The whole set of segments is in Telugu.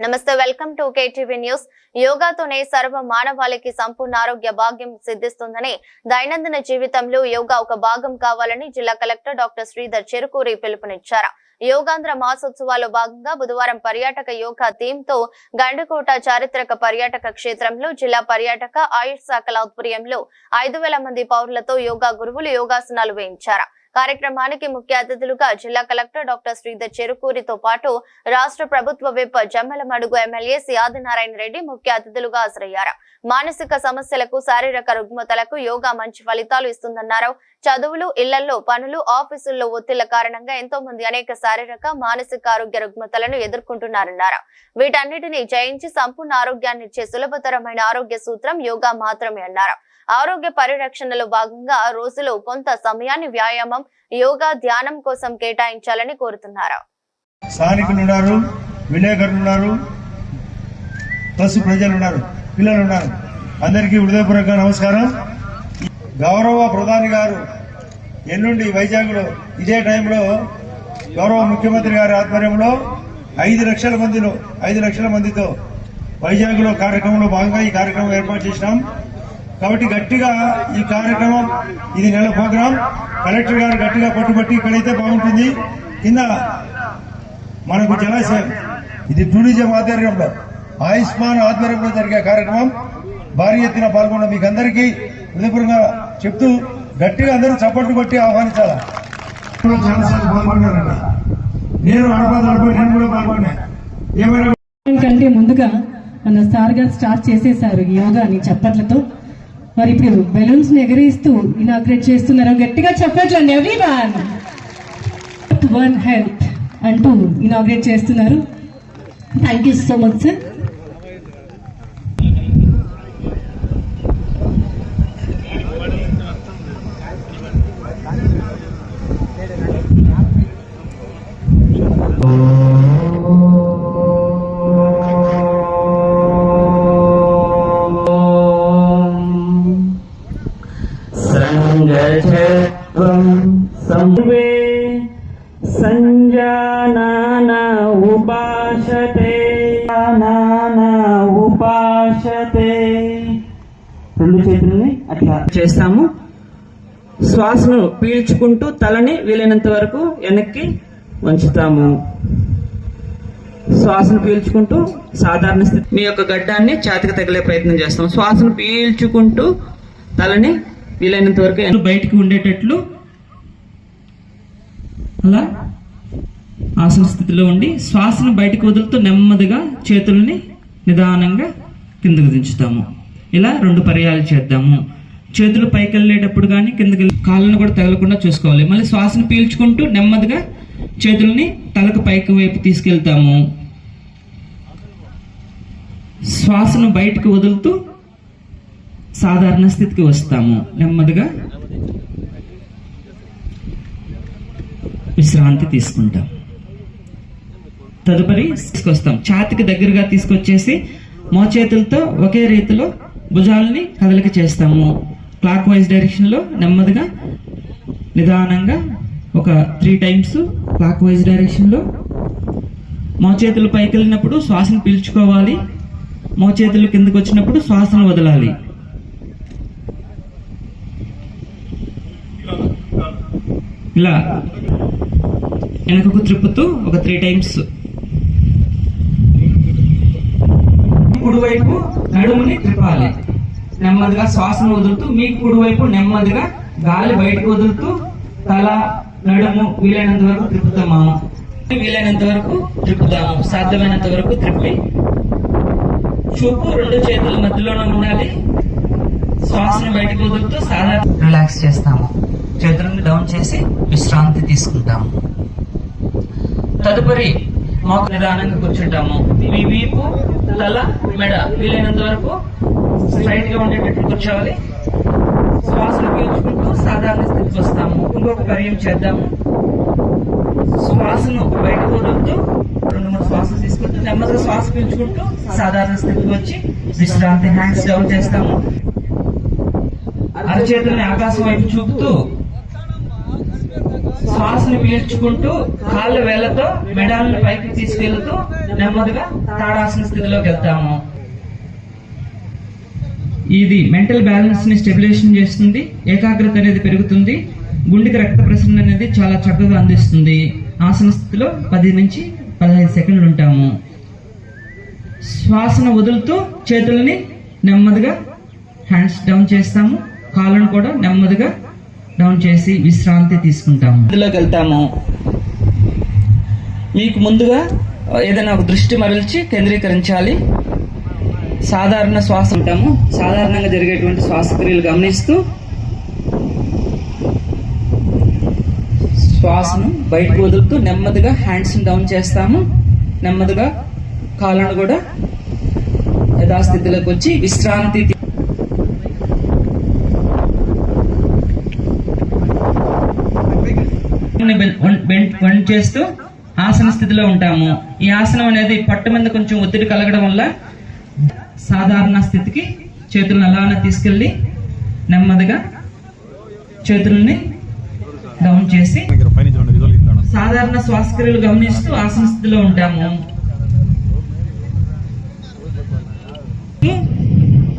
నమస్తే వెల్కమ్ టు కేటీవీ న్యూస్. యోగాతోనే సర్వ మానవాళికి సంపూర్ణ ఆరోగ్య భాగ్యం సిద్ధిస్తుందని దైనందిన జీవితంలో యోగా ఒక భాగం కావాలని జిల్లా కలెక్టర్ డాక్టర్ శ్రీధర్ చెరుకూరి పిలుపునిచ్చారు. యోగాంధ్ర మాసోత్సవాల్లో భాగంగా బుధవారం పర్యాటక యోగా థీమ్తో గండకోట చారిత్రక పర్యాటక క్షేత్రంలో జిల్లా పర్యాటక ఆయుష్ శాఖల ఆధ్వర్యంలో ఐదు వేల మంది పౌరులతో యోగా గురువులు యోగాసనాలు వేయించారు. కార్యక్రమానికి ముఖ్య అతిథులుగా జిల్లా కలెక్టర్ డాక్టర్ శ్రీధర్ చెరుకూరితో పాటు రాష్ట్ర ప్రభుత్వ whip Jammalamadugu MLA C Adinarayana Reddy ముఖ్య అతిథులుగా హాజరయ్యారు. మానసిక సమస్యలకు శారీరక రుగ్మతలకు యోగా మంచి ఫలితాలు ఇస్తుందన్నారు. చదువులు ఇళ్ళలో పనులు ఆఫీసుల్లో ఒత్తిళ్ళ కారణంగా ఎంతో మంది అనేక శారీరక మానసిక ఆరోగ్య రుగ్మతలను ఎదుర్కొంటున్నారన్నారు. వీటన్నిటిని జయించి సంపూర్ణ ఆరోగ్యాన్ని ఇచ్చే సులభతరమైన ఆరోగ్య సూత్రం యోగా మాత్రమే అన్నారు. ఆరోగ్య పరిరక్షణలో భాగంగా రోజులో కొంత సమయాన్ని వ్యాయామం యోగా ధ్యానం కోసం కేటాయించాలని కోరుతున్నారు. స్థానికులు ఉన్నారు విలేకరులు ఉన్నారు ప్రజలు ఉన్నారు పిల్లలు ఉన్నారు. అందరికీ హృదయపూర్వక నమస్కారం. గౌరవ ప్రధాని గారు ఎల్లుండి వైజాగ్లో ఇదే టైంలో గౌరవ ముఖ్యమంత్రి గారి ఆధ్వర్యంలో ఐదు లక్షల మందిలో ఐదు లక్షల మందితో వైజాగ్లో కార్యక్రమంలో భాగంగా ఈ కార్యక్రమం ఏర్పాటు చేసినాం. కాబట్టి గట్టిగా ఈ కార్యక్రమం ఇది నెల ప్రోగ్రాం. కలెక్టర్ గారు గట్టిగా పట్టుబట్టి ఇక్కడైతే బాగుంటుంది. కింద మనకు జలాశయం ఇది టూరిజం ఆధ్వర్యంలో ఆయుష్మాన్ ఆధ్వర్యంలో జరిగే కార్యక్రమం. భారీ ఎత్తున పాల్గొన్న మీకు అందరికీ హృదయపూర్వకంగా చెప్తూ గట్టిగా అందరూ చప్పట్లు కొట్టి ఆహ్వానించాలా? నేను కూడా పాల్గొన్నా. ఏమైనా కంటే ముందుగా మన సార్ గారు స్టార్ట్ చేసేసారు ఈ యోగాని చప్పట్లతో. మరి ఇప్పుడు బెలూన్స్ ఎగరేస్తూ ఇనాగ్రేట్ చేస్తున్నారు. గట్టిగా చెప్పట్లండి ఎవ్రీ వన్ వన్ హెల్త్ అంటూ ఇనాగ్రేట్ చేస్తున్నారు. Thank you so much sir చేస్తాము. శ్వాసను పీల్చుకుంటూ తలని వీలైనంత వరకు వెనక్కి వంచుతాము. శ్వాసను పీల్చుకుంటూ సాధారణ స్థితి మీ యొక్క గడ్డాన్ని చేతికి తగిలే ప్రయత్నం చేస్తాం శ్వాసను పీల్చుకుంటూ తలని వీలైనంత వరకు బయటికి ఉండేటట్లు అలా ఆసన స్థితిలో ఉండి శ్వాసను బయటకు వదులుతూ నెమ్మదిగా చేతులని నిదానంగా కిందకు దించుతాము. ఇలా రెండు పర్యాలు చేద్దాము. చేతులు పైకి వెళ్ళేటప్పుడు కానీ కిందకి కాళ్ళను కూడా తగలకుండా చూసుకోవాలి. మళ్ళీ శ్వాసను పీల్చుకుంటూ నెమ్మదిగా చేతుల్ని తలకు పైకి వైపు తీసుకెళ్తాము. శ్వాసను బయటకు వదులుతూ సాధారణ స్థితికి వస్తాము. నెమ్మదిగా విశ్రాంతి తీసుకుంటాం. తదుపరి తీసుకొస్తాం. ఛాతికి దగ్గరగా తీసుకొచ్చేసి మోచేతులతో ఒకే రీతిలో భుజాలని కదలిక చేస్తాము. క్లాక్ వైజ్ డైరెక్షన్లో నెమ్మదిగా నిదానంగా ఒక త్రీ టైమ్స్ క్లాక్ వైజ్ డైరెక్షన్లో మోచేతులు పైకి వెళ్ళినప్పుడు శ్వాసను పీల్చుకోవాలి. మోచేతులు కిందకు వచ్చినప్పుడు శ్వాసను వదలాలి. ఇలా వెనకకు త్రిప్పుతూ ఒక త్రీ టైమ్స్ కుడివైపు నడుముని త్రిపాలి. నెమ్మదిగా శ్వాసను వదులుతూ మీ కుడివైపు నెమ్మదిగా గాలి బయటకు వదులుతూ తల నడుము వీలైనంత వరకు త్రిప్పుతాము వీలైనంత వరకు త్రిప్పుతాము సాధ్యమైనంత వరకు త్రిప్పి చూపు రెండు చేతుల మధ్యలోనే ఉండాలి. శ్వాసను బయటకు వదులుతూ సాధారణ రిలాక్స్ చేస్తాము. చేతులను డౌన్ చేసి విశ్రాంతి తీసుకుంటాము. తదుపరి మాకు నిదానంగా కూర్చుంటాము. మీ వీపు తల మెడ వీలైనంత వరకు స్ట్రైట్గా ఉండేటట్టు కూర్చోవాలి. శ్వాసను పీల్చుకుంటూ సాధారణ స్థితికి వస్తాము. ఇంకొక కార్యం చేద్దాము. శ్వాసను బయటకు వదులుతూ రెండు మూడు శ్వాసలు తీసుకుంటూ నెమ్మదిగా శ్వాస పీల్చుకుంటూ సాధారణ స్థితికి వచ్చి విశ్రాంతి హ్యాండ్స్ డౌన్ చేస్తాము. అరచేతుల్ని ఆకాశం వైపు చూపుతూ శ్వాసను పీల్చుకుంటూ కాళ్ళ వేళ్ళతో మెడాలను పైకి తీసుకెళ్తూ నెమ్మదిగా తాడాసన స్థితిలోకి వెళ్తాము. ఇది మెంటల్ బ్యాలెన్స్ని స్టెబిలేషన్ చేస్తుంది ఏకాగ్రత అనేది పెరుగుతుంది గుండెకి రక్త ప్రసరణ అనేది చాలా చక్కగా అందిస్తుంది. ఆసన స్థితిలో పది నుంచి పదహైదు సెకండ్లు ఉంటాము. శ్వాసన వదులుతూ చేతుల్ని నెమ్మదిగా హ్యాండ్స్ డౌన్ చేస్తాము కాళ్ళను కూడా నెమ్మదిగా డౌన్ చేసి విశ్రాంతి తీసుకుంటాము. ఇందులోకి వెళ్తాము. మీకు ముందుగా ఏదైనా ఒక దృష్టి మరల్చి కేంద్రీకరించాలి. సాధారణ శ్వాస ఉంటాము. సాధారణంగా జరిగేటువంటి శ్వాసక్రియలు గమనిస్తూ శ్వాసను బయటకు వదులుతూ నెమ్మదిగా హ్యాండ్స్ని డౌన్ చేస్తాము. నెమ్మదిగా కాళ్ళను కూడా యథాస్థితిలోకి వచ్చి విశ్రాంతి తీ- బెండ్ చేస్తూ ఆసన స్థితిలో ఉంటాము. ఈ ఆసనం అనేది పట్టు మీద కొంచెం ఒత్తిడి కలగడం వల్ల సాధారణ స్థితికి చేతులను అలానే తీసుకెళ్ళి నెమ్మదిగా చేతుల్ని డౌన్ చేసి సాధారణ శ్వాసక్రియలు గమనిస్తూ ఆసన స్థితిలో ఉంటాము.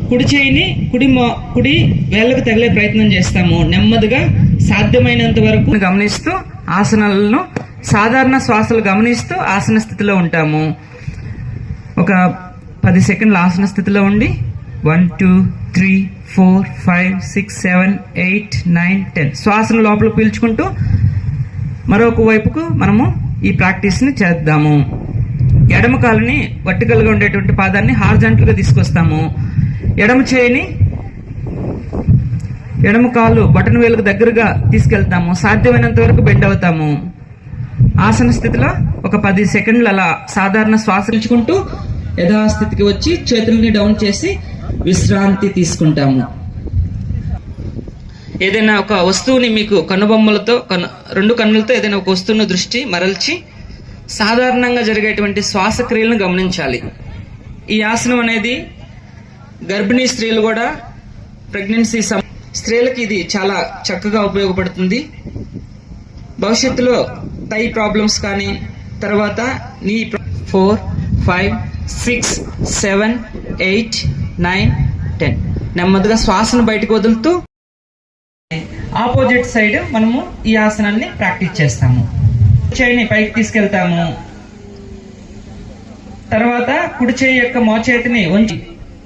కుడి చేయిని కుడి కుడి వేళ్ళకు తగిలే ప్రయత్నం చేస్తాము. నెమ్మదిగా సాధ్యమైనంత వరకు గమనిస్తూ ఆసనాలను సాధారణ శ్వాసలు గమనిస్తూ ఆసన స్థితిలో ఉంటాము. ఒక పది సెకండ్ల ఆసన స్థితిలో ఉండి one two three four five six seven eight nine ten శ్వాసను లోపల పీల్చుకుంటూ మరొక వైపుకు మనము ఈ ప్రాక్టీస్ని చేద్దాము. ఎడమ కాలుని వర్టికల్గా ఉండేటువంటి పాదాన్ని హార్జాంటల్గా తీసుకొస్తాము. ఎడమ చేయిని ఎడమ కాలు బటన్ వేలుకు దగ్గరగా తీసుకెళ్తాము. సాధ్యమైనంత వరకు బెండ్ అవుతాము. ఆసన స్థితిలో ఒక పది సెకండ్లు అలా సాధారణ శ్వాస యథాస్థితికి వచ్చి చేతుల్ని డౌన్ చేసి విశ్రాంతి తీసుకుంటాము. ఏదైనా ఒక వస్తువుని మీకు కనుబొమ్మలతో కను రెండు కన్నులతో ఏదైనా ఒక వస్తువును దృష్టి మరల్చి సాధారణంగా జరిగేటువంటి శ్వాసక్రియలను గమనించాలి. ఈ ఆసనం అనేది గర్భిణీ స్త్రీలు కూడా ప్రెగ్నెన్సీ సమ స్త్రీలకి ఇది చాలా చక్కగా ఉపయోగపడుతుంది. భవిష్యత్తులో టై ప్రాబ్లమ్స్ కానీ తర్వాత నీ four five six seven eight nine ten. నెమ్మదిగా శ్వాసను బయటకు వదులుతూ ఆపోజిట్ సైడ్ మనము ఈ ఆసనాన్ని ప్రాక్టీస్ చేస్తాము. చేయిని పైకి తీసుకెళ్తాము. తర్వాత కుడి చేయి యొక్క మోచేతిని ఉంచి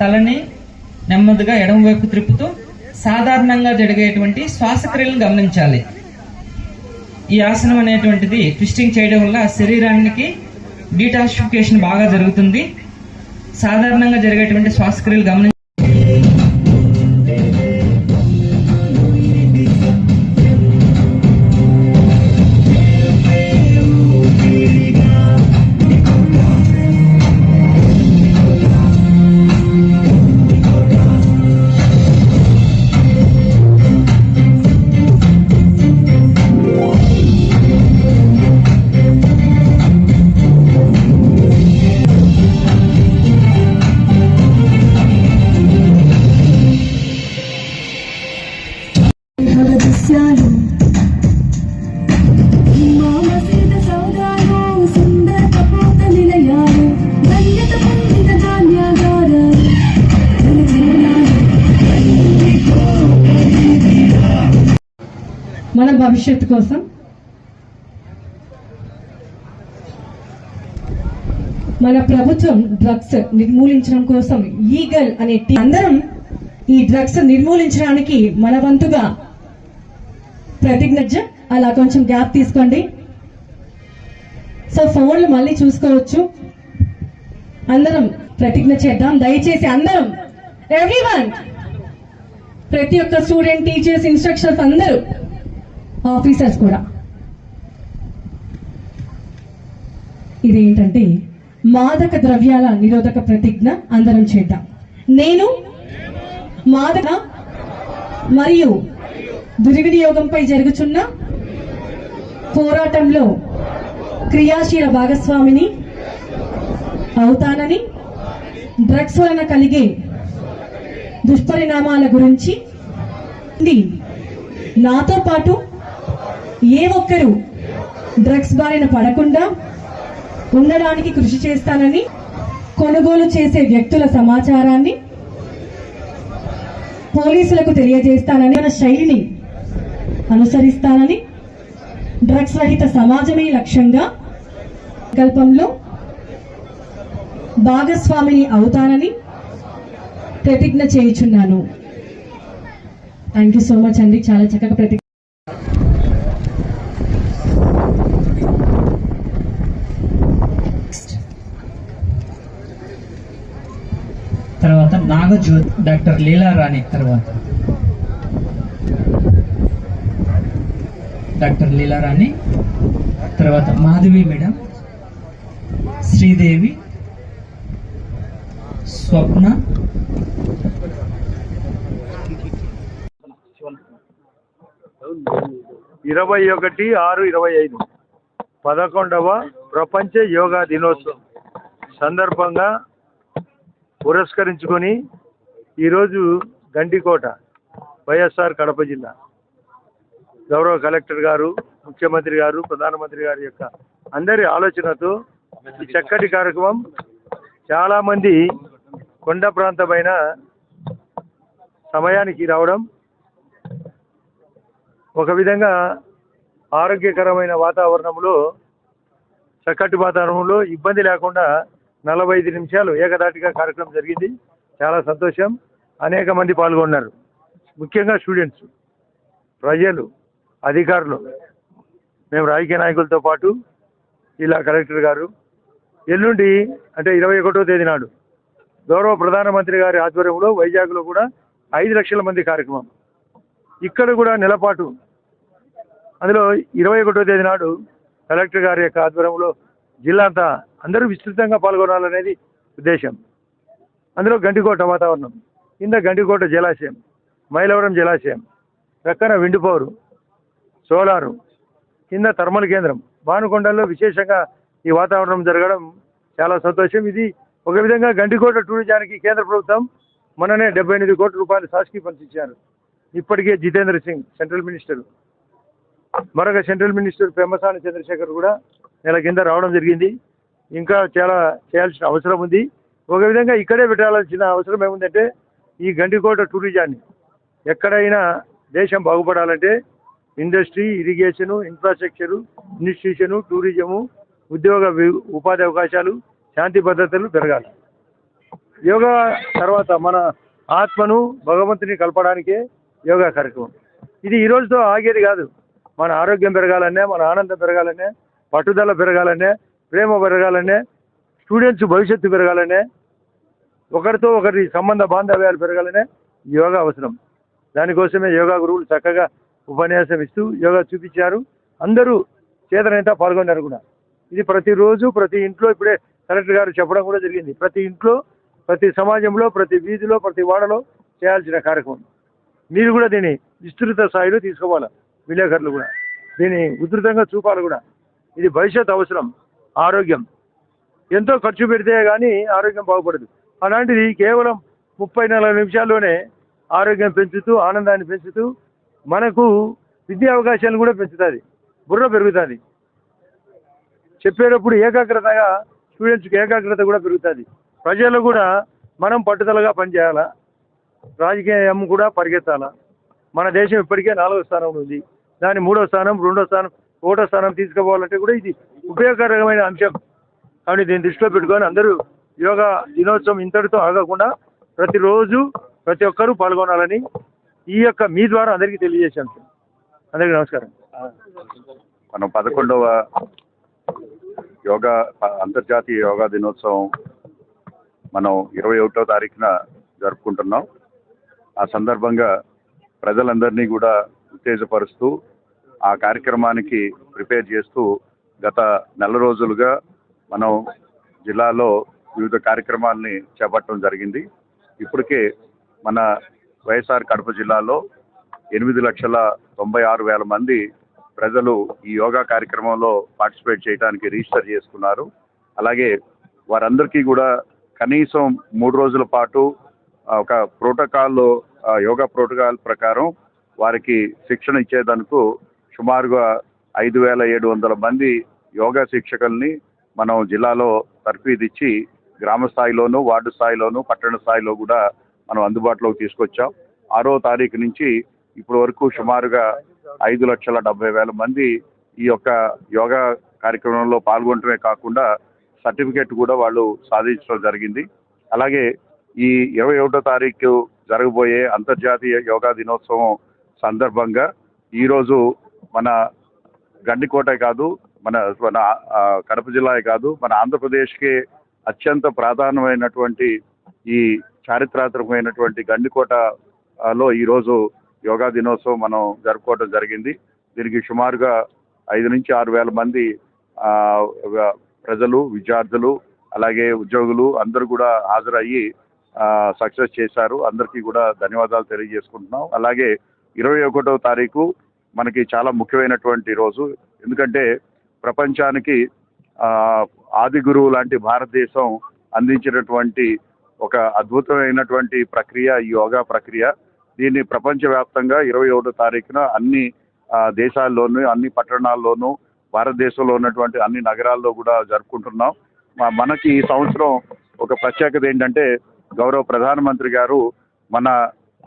తలని నెమ్మదిగా ఎడమ వైపు త్రిప్పుతూ సాధారణంగా జరిగేటువంటి శ్వాసక్రియలను గమనించాలి. ఈ ఆసనం అనేటువంటిది ట్విస్టింగ్ చేయడం వల్ల శరీరానికి డీటాక్సిఫికేషన్ బాగా జరుగుతుంది. సాధారణంగా జరిగేటువంటి శ్వాసక్రియలు గమనించాలి మన భవిష్యత్తు కోసం. మన ప్రభుత్వం డ్రగ్స్ నిర్మూలించడం కోసం ఈగల్ అనే టీ- అందరం ఈ డ్రగ్స్ నిర్మూలించడానికి మన వంతుగా ప్రతిజ్ఞ. అలా కొంచెం గ్యాప్ తీసుకోండి. సో ఫోన్లు మళ్ళీ చూసుకోవచ్చు. అందరం ప్రతిజ్ఞ చేద్దాం. దయచేసి అందరం ఎవ్రీవన్ ప్రతి ఒక్క స్టూడెంట్ టీచర్స్ ఇన్స్ట్రక్షన్స్ అందరూ ఆఫీసర్స్ కూడా. ఇదేంటంటే మాదక ద్రవ్యాల నిరోధక ప్రతిజ్ఞ అందరం చేద్దాం. నేను మాదక మరియు దుర్వినియోగంపై జరుగుతున్న పోరాటంలో క్రియాశీల భాగస్వామిని అవుతానని డ్రగ్స్ వలన కలిగే దుష్పరిణామాల గురించి నాతో పాటు ఏ ఒక్కరు డ్రగ్స్ బారిన పడకుండా ఉండడానికి కృషి చేస్తానని కొనుగోలు చేసే వ్యక్తుల సమాచారాన్ని పోలీసులకు తెలియజేస్తానని మన శైలిని అనుసరిస్తానని డ్రగ్స్ రహిత సమాజమే లక్ష్యంగా సంకల్పంలో భాగస్వామిని అవుతానని ప్రతిజ్ఞ చేయుచున్నాను. థ్యాంక్ యూ సో మచ్ అండి. చాలా చక్కగా ప్రతి తర్వాత నాగజ్యోతి డాక్టర్ లీలారాణి తర్వాత. డాక్టర్ లీలారాణి తర్వాత మాధవి మేడం శ్రీదేవి స్వప్న. ఇరవై ఒకటి ఆరు ఇరవై ఐదు. పదకొండవ ప్రపంచ యోగా దినోత్సవం సందర్భంగా పురస్కరించుకొని ఈరోజు గండికోట వైఎస్ఆర్ కడప జిల్లా గౌరవ కలెక్టర్ గారు ముఖ్యమంత్రి గారు ప్రధానమంత్రి గారి యొక్క అందరి ఆలోచనతో ఈ చక్కటి కార్యక్రమం చాలామంది కొండ ప్రాంతమైన సమయానికి రావడం ఒక విధంగా ఆరోగ్యకరమైన వాతావరణంలో చక్కటి వాతావరణంలో ఇబ్బంది లేకుండా నలభై ఐదు నిమిషాలు ఏకదాటిగా కార్యక్రమం జరిగింది. చాలా సంతోషం. అనేక మంది పాల్గొన్నారు. ముఖ్యంగా స్టూడెంట్స్ ప్రజలు అధికారులు. మేము రాజకీయ నాయకులతో పాటు ఇలా కలెక్టర్ గారు. ఎల్లుండి అంటే ఇరవై ఒకటో తేదీ నాడు గౌరవ ప్రధానమంత్రి గారి ఆధ్వర్యంలో వైజాగ్లో కూడా ఐదు లక్షల మంది కార్యక్రమం. ఇక్కడ కూడా నెలపాటు అందులో ఇరవై ఒకటో తేదీ నాడు కలెక్టర్ గారి యొక్క ఆధ్వర్యంలో జిల్లా అంతా అందరూ విస్తృతంగా పాల్గొనాలనేది ఉద్దేశం. అందులో గండికోట వాతావరణం కింద గండికోట జలాశయం మైలవరం జలాశయం ప్రక్కన విండిపోరు సోలారు కింద థర్మల్ కేంద్రం. భానుకొండల్లో విశేషంగా ఈ వాతావరణం జరగడం చాలా సంతోషం. ఇది ఒక విధంగా గండికోట టూరిజానికి కేంద్ర ప్రభుత్వం మొన్ననే డెబ్బై ఎనిమిది కోట్ల రూపాయలు సాక్షి పంపించారు ఇప్పటికే జితేంద్ర సింగ్ సెంట్రల్ మినిస్టర్. మరొక సెంట్రల్ మినిస్టర్ పెమ్మసాని చంద్రశేఖర్ కూడా నెల కింద రావడం జరిగింది. ఇంకా చాలా చేయాల్సిన అవసరం ఉంది. ఒక విధంగా ఇక్కడే పెట్టాల్సిన అవసరం ఏముందంటే ఈ గండికోట టూరిజాన్ని ఎక్కడైనా దేశం బాగుపడాలంటే industry irrigation infrastructure institution tourism ఉద్యోగ ఉపాధి అవకాశాలు శాంతి భద్రతలు పెరగాలి. యోగా తర్వాత మన ఆత్మను భగవంతుని కలపడానికే యోగా కార్యక్రమం. ఇది ఈ రోజుతో ఆగేది కాదు. మన ఆరోగ్యం పెరగాలనే మన ఆనందం పెరగాలనే పట్టుదల పెరగాలనే ప్రేమ పెరగాలనే స్టూడెంట్స్ భవిష్యత్తు పెరగాలనే ఒకరితో ఒకరి సంబంధ బాంధవ్యాలు పెరగాలనే యోగా అవసరం. దానికోసమే యోగా గురువులు చక్కగా ఉపన్యాసం ఇస్తూ యోగా చూపించారు. అందరూ చేతనైతే పాల్గొన్నారు కూడా. ఇది ప్రతిరోజు ప్రతి ఇంట్లో ఇప్పుడే కలెక్టర్ గారు చెప్పడం కూడా జరిగింది. ప్రతి ఇంట్లో ప్రతి సమాజంలో ప్రతి వీధిలో ప్రతి వాడలో చేయాల్సిన కార్యక్రమం. మీరు కూడా దీన్ని విస్తృత స్థాయిలో తీసుకోవాలి? విలేకరులు కూడా. దీన్ని ఉధృతంగా చూపాలి కూడా. ఇది భవిష్యత్ అవసరం. ఆరోగ్యం. ఎంతో ఖర్చు పెడితే కానీ ఆరోగ్యం బాగుపడదు. అలాంటిది కేవలం ముప్పై నలభై నిమిషాల్లోనే ఆరోగ్యం పెంచుతూ ఆనందాన్ని పెంచుతూ మనకు విద్యా అవకాశాలను కూడా పెంచుతుంది. బుర్ర పెరుగుతుంది. చెప్పేటప్పుడు ఏకాగ్రతగా స్టూడెంట్స్కి ఏకాగ్రత కూడా పెరుగుతుంది. ప్రజలు కూడా మనం పట్టుదలగా పనిచేయాలా? రాజకీయం కూడా పరిగెత్తాలా? మన దేశం ఇప్పటికే నాలుగో స్థానంలో ఉంది. దాని మూడో స్థానం రెండో స్థానం ఒకటో స్థానం తీసుకుపోవాలంటే కూడా ఇది ఉపయోగకరమైన అంశం. కానీ దీన్ని దృష్టిలో పెట్టుకొని అందరూ యోగా దినోత్సవం ఇంతటితో ఆగకుండా ప్రతిరోజు ప్రతి ఒక్కరూ పాల్గొనాలని ఈ యొక్క మీ ద్వారా అందరికీ తెలియజేశాను. అందరికీ నమస్కారం. మనం పదకొండవ యోగా అంతర్జాతీయ యోగా దినోత్సవం మనం ఇరవై ఒకటో తారీఖున జరుపుకుంటున్నాం. ఆ సందర్భంగా ప్రజలందరినీ కూడా ఉత్తేజపరుస్తూ ఆ కార్యక్రమానికి ప్రిపేర్ చేస్తూ గత నెల రోజులుగా మనం జిల్లాలో వివిధ కార్యక్రమాల్ని చేపట్టడం జరిగింది. ఇప్పటికే మన వైఎస్ఆర్ కడప జిల్లాలో ఎనిమిది లక్షల తొంభై ఆరు వేల మంది ప్రజలు ఈ యోగా కార్యక్రమంలో పార్టిసిపేట్ చేయడానికి రిజిస్టర్ చేసుకున్నారు. అలాగే వారందరికీ కూడా కనీసం మూడు రోజుల పాటు ఒక ప్రోటోకాల్ యోగా ప్రోటోకాల్ ప్రకారం వారికి శిక్షణ ఇచ్చేదానికి సుమారుగా ఐదు వేల ఏడు వందల మంది యోగా శిక్షకుల్ని మనం జిల్లాలో తర్ఫీదిచ్చి గ్రామ స్థాయిలోను వార్డు స్థాయిలోను పట్టణ స్థాయిలో కూడా మనం అందుబాటులోకి తీసుకొచ్చాం. ఆరో తారీఖు నుంచి ఇప్పటి వరకు సుమారుగా ఐదు లక్షల డెబ్బై వేల మంది ఈ యొక్క యోగా కార్యక్రమంలో పాల్గొనడమే కాకుండా సర్టిఫికేట్ కూడా వాళ్ళు సాధించడం జరిగింది. అలాగే ఈ ఇరవై ఒకటో తారీఖు జరగబోయే అంతర్జాతీయ యోగా దినోత్సవం సందర్భంగా ఈరోజు మన గండికోట కాదు మన మన కడప జిల్లాయే కాదు మన ఆంధ్రప్రదేశ్కి అత్యంత ప్రాధాన్యమైనటువంటి ఈ చారిత్రాత్మకమైనటువంటి గండికోటలో ఈరోజు యోగా దినోత్సవం మనం జరుపుకోవడం జరిగింది. దీనికి సుమారుగా ఐదు నుంచి ఆరు వేల మంది ప్రజలు విద్యార్థులు అలాగే ఉద్యోగులు అందరూ కూడా హాజరయ్యి సక్సెస్ చేశారు. అందరికీ కూడా ధన్యవాదాలు తెలియజేసుకుంటున్నాం. అలాగే ఇరవై ఒకటో తారీఖు మనకి చాలా ముఖ్యమైనటువంటి రోజు. ఎందుకంటే ప్రపంచానికి ఆది గురువు లాంటి భారతదేశం అందించినటువంటి ఒక అద్భుతమైనటువంటి ప్రక్రియ ఈ యోగా ప్రక్రియ. దీన్ని ప్రపంచవ్యాప్తంగా ఇరవై ఒకటో తారీఖున అన్ని దేశాల్లోనూ అన్ని పట్టణాల్లోనూ భారతదేశంలో ఉన్నటువంటి అన్ని నగరాల్లో కూడా జరుపుకుంటున్నాం. మనకి ఈ సంవత్సరం ఒక ప్రత్యేకత ఏంటంటే గౌరవ ప్రధానమంత్రి గారు మన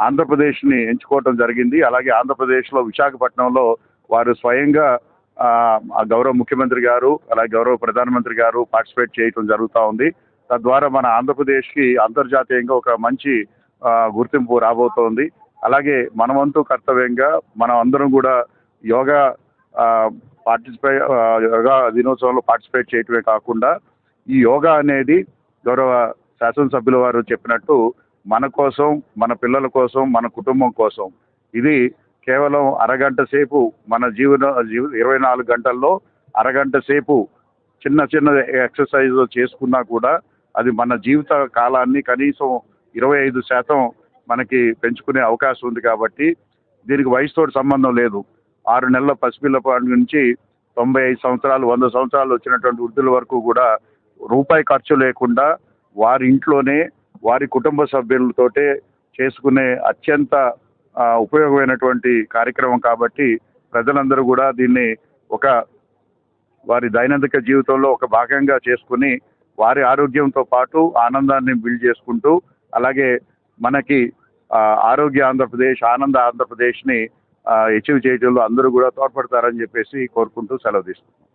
ఆంధ్రప్రదేశ్ని ఎంచుకోవటం జరిగింది. అలాగే ఆంధ్రప్రదేశ్లో విశాఖపట్నంలో వారు స్వయంగా గౌరవ ముఖ్యమంత్రి గారు అలాగే గౌరవ ప్రధానమంత్రి గారు పార్టిసిపేట్ చేయటం జరుగుతూ ఉంది. తద్వారా మన ఆంధ్రప్రదేశ్కి అంతర్జాతీయంగా ఒక మంచి గుర్తింపు రాబోతోంది. అలాగే మనవంతు కర్తవ్యంగా మనం అందరం కూడా యోగా పార్టిసిపే యోగా దినోత్సవంలో పార్టిసిపేట్ చేయటమే కాకుండా ఈ యోగా అనేది గౌరవ శాసనసభ్యుల వారు చెప్పినట్టు మన కోసం మన పిల్లల కోసం మన కుటుంబం కోసం. ఇది కేవలం అరగంట సేపు మన జీవన జీవ ఇరవై నాలుగు గంటల్లో అరగంట సేపు చిన్న చిన్న ఎక్సర్సైజ్ చేసుకున్నా కూడా అది మన జీవిత కాలాన్ని కనీసం ఇరవై ఐదు శాతం మనకి పెంచుకునే అవకాశం ఉంది కాబట్టి దీనికి వయసుతో సంబంధం లేదు. ఆరు నెలల పసిపిల్లపాటి నుంచి తొంభై ఐదు సంవత్సరాలు వంద సంవత్సరాలు వచ్చినటువంటి వృద్ధుల వరకు కూడా రూపాయి ఖర్చు లేకుండా వారి ఇంట్లోనే వారి కుటుంబ సభ్యులతోటే చేసుకునే అత్యంత ఉపయోగమైనటువంటి కార్యక్రమం కాబట్టి ప్రజలందరూ కూడా దీన్ని ఒక వారి దైనందిక జీవితంలో ఒక భాగంగా చేసుకుని వారి ఆరోగ్యంతో పాటు ఆనందాన్ని బిల్డ్ చేసుకుంటూ అలాగే మనకి ఆరోగ్య ఆంధ్రప్రదేశ్ ఆనంద ఆంధ్రప్రదేశ్ని అచీవ్ చేయడంలో అందరూ కూడా తోడ్పడతారని చెప్పేసి కోరుకుంటూ సెలవు తీసుకుంటున్నాం.